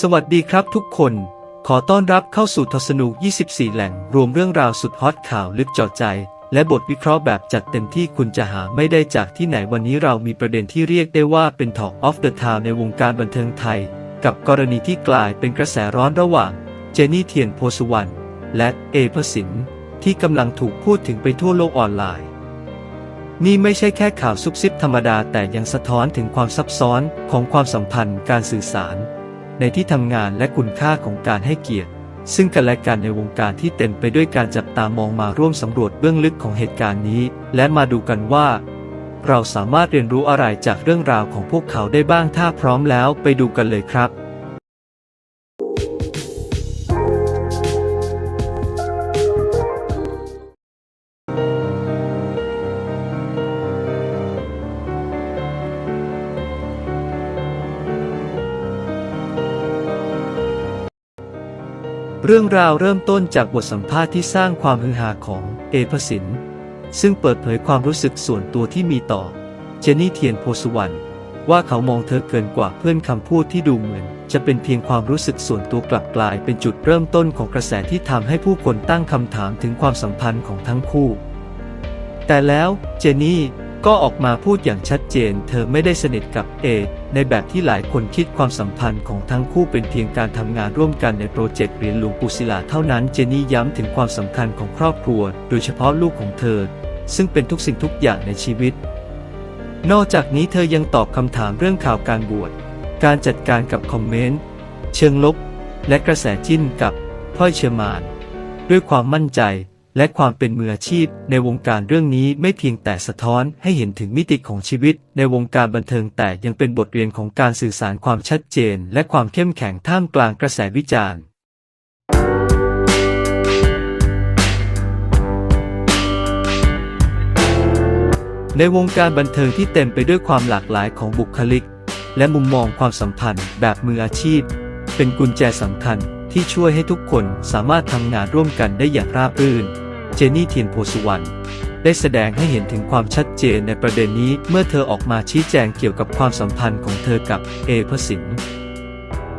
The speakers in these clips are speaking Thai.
สวัสดีครับทุกคน ขอต้อนรับเข้าสู่ทศนุ24 แหล่ง รวมเรื่องราวสุดฮอตข่าวลึกเจาะใจ และบทวิเคราะห์แบบจัดเต็มที่คุณจะหาไม่ได้จากที่ไหนวันนี้เรามีประเด็นที่เรียกได้ว่าเป็น Talk of the Town ในวงการบันเทิงไทย กับกรณีที่กลายเป็นกระแสร้อนระหว่าง เจนี่เทียนโพสุวรรณและเอพสินที่กำลังถูกพูดถึงไปทั่วโลกออนไลน์นี่ไม่ใช่แค่ข่าวซุบซิบธรรมดาแต่ยังสะท้อนถึงความซับซ้อนของความสัมพันธ์การสื่อสาร ในที่ทำงานและคุณค่าของการให้เกียรติ ซึ่งกันและกันในวงการที่เต็มไปด้วยการจับตามองมาร่วมสำรวจเบื้องลึกของเหตุการณ์นี้ และมาดูกันว่า เราสามารถเรียนรู้อะไรจากเรื่องราวของพวกเขาได้บ้างถ้าพร้อมแล้วไปดูกันเลยครับ เรื่องราวเริ่มต้นจากบทสัมภาษณ์ที่สร้างความฮือฮาของเอพสินซึ่งเปิดเผยความรู้สึกส่วนตัวที่มีต่อ เจนนี่เทียนโพสุวรรณว่าเขามองเธอเกินกว่าเพื่อนคำพูดที่ดูเหมือน จะเป็นเพียงความรู้สึกส่วนตัวกลับกลายเป็นจุดเริ่มต้นของกระแสที่ทำให้ผู้คนตั้งคำถามถึงความสัมพันธ์ของทั้งคู่ แต่แล้วเจนนี่ก็ออกมาพูดอย่างชัดเจน เธอไม่ได้สนิทกับเอ ในแบบที่หลายคนคิดความสัมพันธ์ของทั้งคู่เป็นเพียงการทำงานร่วมกันในโปรเจกต์เหรียญหลวงปู่ศิลาเท่านั้นเจนนี่ย้ำถึงความสำคัญของครอบครัว โดยเฉพาะลูกของเธอ ซึ่งเป็นทุกสิ่งทุกอย่างในชีวิต นอกจากนี้เธอยังตอบคำถามเรื่องข่าวการบวชการจัดการกับคอมเมนต์เชิงลบ และกระแสจิ้นกับพลอยเชอร์มาน ด้วยความมั่นใจ และความเป็นมืออาชีพ ในวงการเรื่องนี้ไม่เพียงแต่สะท้อนให้เห็นถึงมิติของชีวิต ในวงการบันเทิงแต่ยังเป็นบทเรียนของการสื่อสารความชัดเจน และความเข้มแข็งท่ามกลางกระแสวิจารณ์ในวงการบันเทิงที่เต็มไปด้วยความหลากหลายของบุคลิก และมุมมองความสัมพันธ์ แบบมืออาชีพ เป็นกุญแจสำคัญที่ช่วยให้ทุกคนสามารถทำงานร่วมกันได้อย่างราบรื่น เจนนี่เทียนโพสุวรรณได้แสดงให้เห็นถึงความชัดเจนในประเด็นนี้เมื่อเธอออกมาชี้แจงเกี่ยวกับความสัมพันธ์ของเธอกับเอพสิน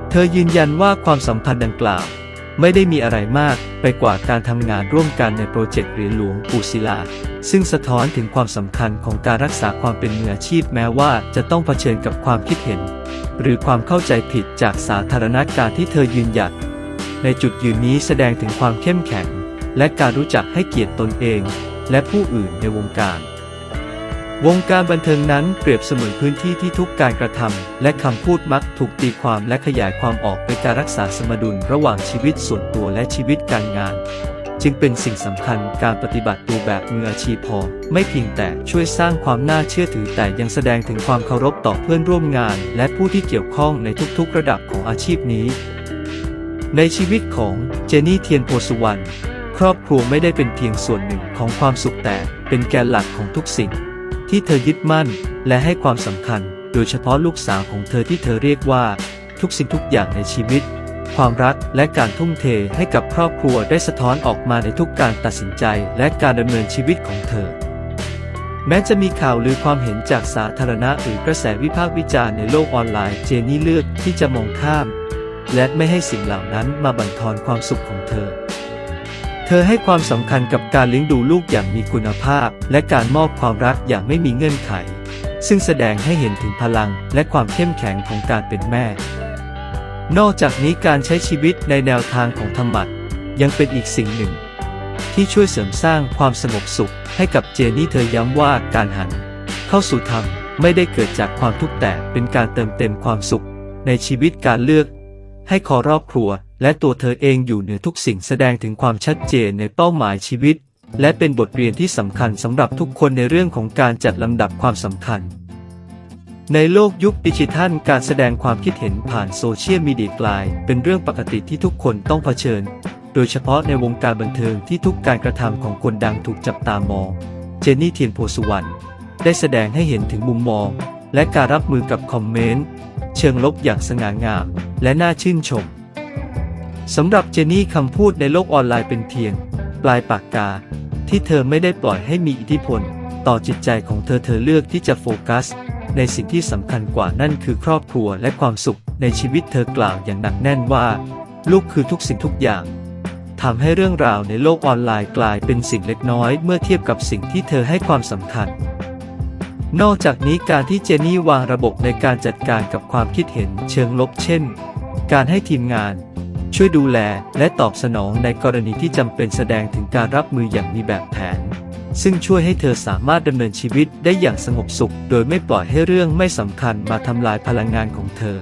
เธอยืนยันว่าความสัมพันธ์ดังกล่าว ไม่ได้มีอะไรมากไปกว่าการทำงานร่วมกันในโปรเจกต์เหรียญหลวงปูศิลา ซึ่งสะท้อนถึงความสำคัญของการรักษาความเป็นมืออาชีพแม้ว่าจะต้องเผชิญกับความคิดเห็น หรือความเข้าใจผิดจากสาธารณการที่เธอยืนหยัดในจุดยืนนี้แสดงถึงความเข้มแข็ง และการรู้จักให้เกียรติตนเอง และผู้อื่นในวงการ วงการบันเทิงนั้นเปรียบเสมือนพื้นที่ที่ทุกการกระทำและคำพูดมักถูกตีความและขยายความออกเป็นการรักษาสมดุลระหว่างชีวิตส่วนตัวและชีวิตการงาน จึงเป็นสิ่งสำคัญการปฏิบัติตัวแบบมืออาชีพพอ ไม่เพียงแต่ช่วยสร้างความน่าเชื่อถือแต่ยังแสดงถึงความเคารพต่อเพื่อนร่วมงาน และผู้ที่เกี่ยวข้องในทุกๆ ระดับของอาชีพนี้ ในชีวิตของเจนี่เทียนโพสุวรรณ ครอบครัวไม่ได้เป็นเพียงส่วนหนึ่งของความสุขแต่เป็นแกนหลักของทุกสิ่ง ที่เธอยึดมั่นและให้ความสำคัญ โดยเฉพาะลูกสาวของเธอที่เธอเรียกว่า ทุกสิ่งทุกอย่างในชีวิต ความรักและการทุ่มเทให้กับครอบครัวได้สะท้อนออกมาในทุกการตัดสินใจและการดำเนินชีวิตของเธอ แม้จะมีข่าวหรือความเห็นจากสาธารณะหรือกระแสวิพากษ์วิจารณ์ในโลกออนไลน์เจนี่เลือกที่จะมองข้าม และไม่ให้สิ่งเหล่านั้นมาบั่นทอนความสุขของเธอ เธอให้ความสำคัญกับการเลี้ยงดูลูกอย่างมีคุณภาพ และการมอบความรักอย่างไม่มีเงื่อนไข ซึ่งแสดงให้เห็นถึงพลังและความเข้มแข็งของการเป็นแม่ นอกจากนี้การใช้ชีวิตในแนวทางของธรรมะยังเป็นอีกสิ่งหนึ่ง ที่ช่วยเสริมสร้างความสงบสุขให้กับเจนี่เธอย้ำว่าการหัน เข้าสู่ธรรมไม่ได้เกิดจากความทุกข์แต่เป็นการเติมเต็มความสุข ในชีวิตการเลือก ให้คอรอบครัว และตัวเธอเองอยู่เหนือทุกสิ่งแสดงถึงความชัดเจนในเป้าหมายชีวิต และเป็นบทเรียนที่สำคัญสำหรับทุกคนในเรื่องของการจัดลำดับความสำคัญ ในโลกยุคดิจิทัล การแสดงความคิดเห็นผ่านโซเชียลมีเดียกลาย เป็นเรื่องปกติที่ทุกคนต้องเผชิญ โดยเฉพาะในวงการบันเทิงที่ทุกการกระทำของคนดังถูกจับตามอง เจนนี่เทียนโพสุวรรณได้แสดงให้เห็นถึงมุมมอง และการรับมือกับคอมเมนต์เชิงลบอย่างสง่างาม และน่าชื่นชม สำหรับเจนี่คำพูดในโลกออนไลน์เป็นเพียง ปลายปากกา ที่เธอไม่ได้ปล่อยให้มีอิทธิพล ต่อจิตใจของเธอเธอเลือกที่จะโฟกัส ในสิ่งที่สำคัญกว่านั่นคือครอบครัวและความสุขในชีวิตเธอกล่าวอย่างหนักแน่นว่า ลูกคือทุกสิ่งทุกอย่างทำให้เรื่องราวในโลกออนไลน์กลายเป็นสิ่งเล็กน้อยเมื่อเทียบกับสิ่งที่เธอให้ความสำคัญ นอกจากนี้การที่เจนี่วางระบบในการจัดการกับความคิดเห็นเชิงลบเช่น การให้ทีมงาน ช่วยดูแลและตอบสนองในกรณีที่จำเป็นแสดงถึงการรับมืออย่างมีแบบแผน ซึ่งช่วยให้เธอสามารถดำเนินชีวิตได้อย่างสงบสุข โดยไม่ปล่อยให้เรื่องไม่สำคัญมาทำลายพลังงานของเธอ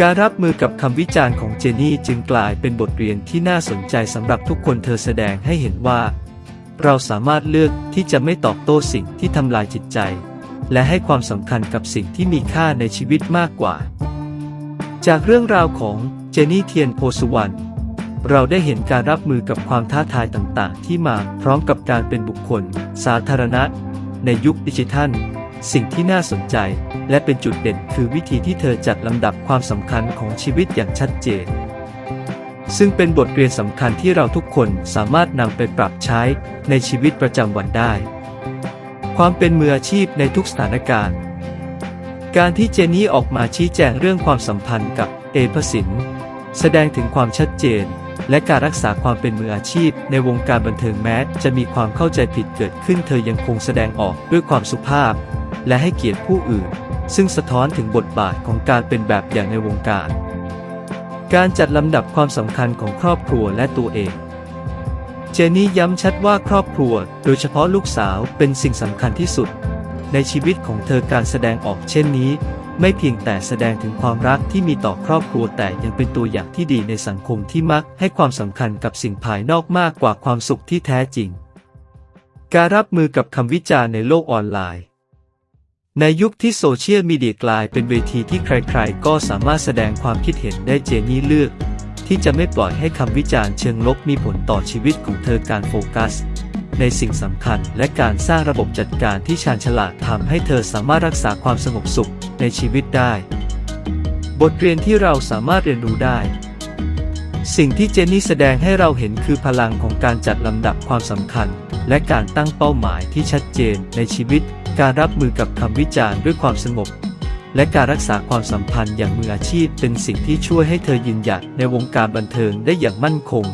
การรับมือกับคำวิจารณ์ของเจนี่จึงกลายเป็นบทเรียนที่น่าสนใจสำหรับทุกคนเธอแสดงให้เห็นว่า เราสามารถเลือกที่จะไม่ตอบโต้สิ่งที่ทำลายจิตใจ และให้ความสำคัญกับสิ่งที่มีค่าในชีวิตมากกว่า จากเรื่องราวของ เจนี่เทียนโพสุวรรณเราได้เห็นการรับมือกับความท้าทายต่างๆ ที่มาพร้อมกับการเป็นบุคคล สาธารณะ ในยุคดิจิทัล สิ่งที่น่าสนใจ และเป็นจุดเด่นคือวิธีที่เธอจัดลำดับความสำคัญของชีวิตอย่างชัดเจน ซึ่งเป็นบทเรียนสำคัญที่เราทุกคนสามารถนำไปปรับใช้ในชีวิตประจำวันได้ ความเป็นมืออาชีพในทุกสถานการณ์ การที่เจนี่ออกมาชี้แจงเรื่องความสัมพันธ์กับเอพสิน แสดงถึงความชัดเจน และการรักษาความเป็นมืออาชีพ ในวงการบันเทิงแม้จะมีความเข้าใจผิดเกิดขึ้น เธอยังคงแสดงออกด้วยความสุภาพ และให้เกียรติผู้อื่น ซึ่งสะท้อนถึงบทบาทของการเป็นแบบอย่างในวงการ การจัดลำดับความสำคัญของครอบครัวและตัวเองเจนี่ย้ำชัดว่าครอบครัว โดยเฉพาะลูกสาวเป็นสิ่งสำคัญที่สุด ในชีวิตของเธอการแสดงออกเช่นนี้ ไม่เพียงแต่แสดงถึงความรักที่มีต่อครอบครัวแต่ยังเป็นตัวอย่างที่ดีในสังคมที่มักให้ความสำคัญกับสิ่งภายนอกมากกว่าความสุขที่แท้จริง การรับมือกับคำวิจารณ์ในโลกออนไลน์ ในยุคที่โซเชียลมีเดียกลายเป็นเวทีที่ใครๆ ก็สามารถแสดงความคิดเห็นได้เจนี่เลือก ที่จะไม่ปล่อยให้คำวิจารณ์เชิงลบมีผลต่อชีวิตของเธอการโฟกัสในสิ่งสำคัญและการสร้างระบบจัดการที่ชาญฉลาดทำให้เธอสามารถรักษาความสงบสุข ในชีวิตได้ บทเรียนที่เราสามารถเรียนรู้ได้ สิ่งที่เจนนี่แสดงให้เราเห็นคือพลังของการจัดลำดับความสำคัญ และการตั้งเป้าหมายที่ชัดเจนในชีวิต การรับมือกับคำวิจารณ์ด้วยความสงบและการรักษาความสัมพันธ์อย่างมืออาชีพเป็นสิ่งที่ช่วยให้เธอยืนหยัดในวงการบันเทิงได้อย่างมั่นคง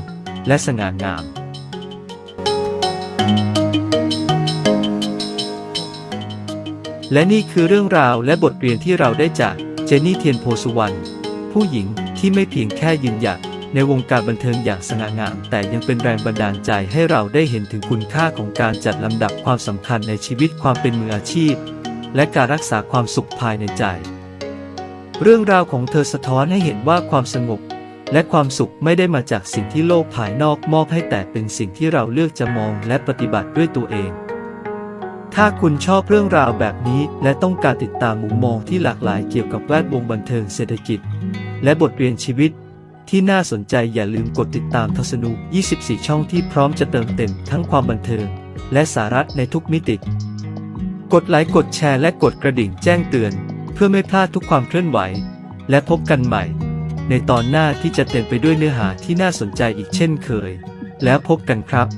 และสง่างาม และนี่คือเรื่องราวและบทเรียนที่เราได้จากเจนนี่เทียนโพสุวรรณผู้หญิงที่ไม่เพียงแค่ยืนหยัดในวงการบันเทิงอย่างสง่างาม แต่ยังเป็นแรงบันดาลใจให้เราได้เห็นถึงคุณค่าของการจัดลำดับความสำคัญในชีวิตความเป็นมืออาชีพ และการรักษาความสุขภายในใจ เรื่องราวของเธอสะท้อนให้เห็นว่าความสงบ และความสุขไม่ได้มาจากสิ่งที่โลกภายนอกมอบให้แต่เป็นสิ่งที่เราเลือกจะมองและปฏิบัติด้วยตัวเอง ถ้าคุณชอบเรื่องราวแบบนี้ และต้องการติดตามมุมมองที่หลากหลายเกี่ยวกับแวดวงบันเทิงเศรษฐกิจ และบทเรียนชีวิต ที่น่าสนใจอย่าลืมกดติดตามทศนุ24 ช่องที่พร้อมจะเติมเต็มทั้งความบันเทิง และสาระในทุกมิติ กดไลค์กดแชร์และกดกระดิ่งแจ้งเตือน เพื่อไม่พลาดทุกความเคลื่อนไหว และพบกันใหม่ ในตอนหน้าที่จะเต็มไปด้วยเนื้อหาที่น่าสนใจอีกเช่นเคย แล้วพบกันครับ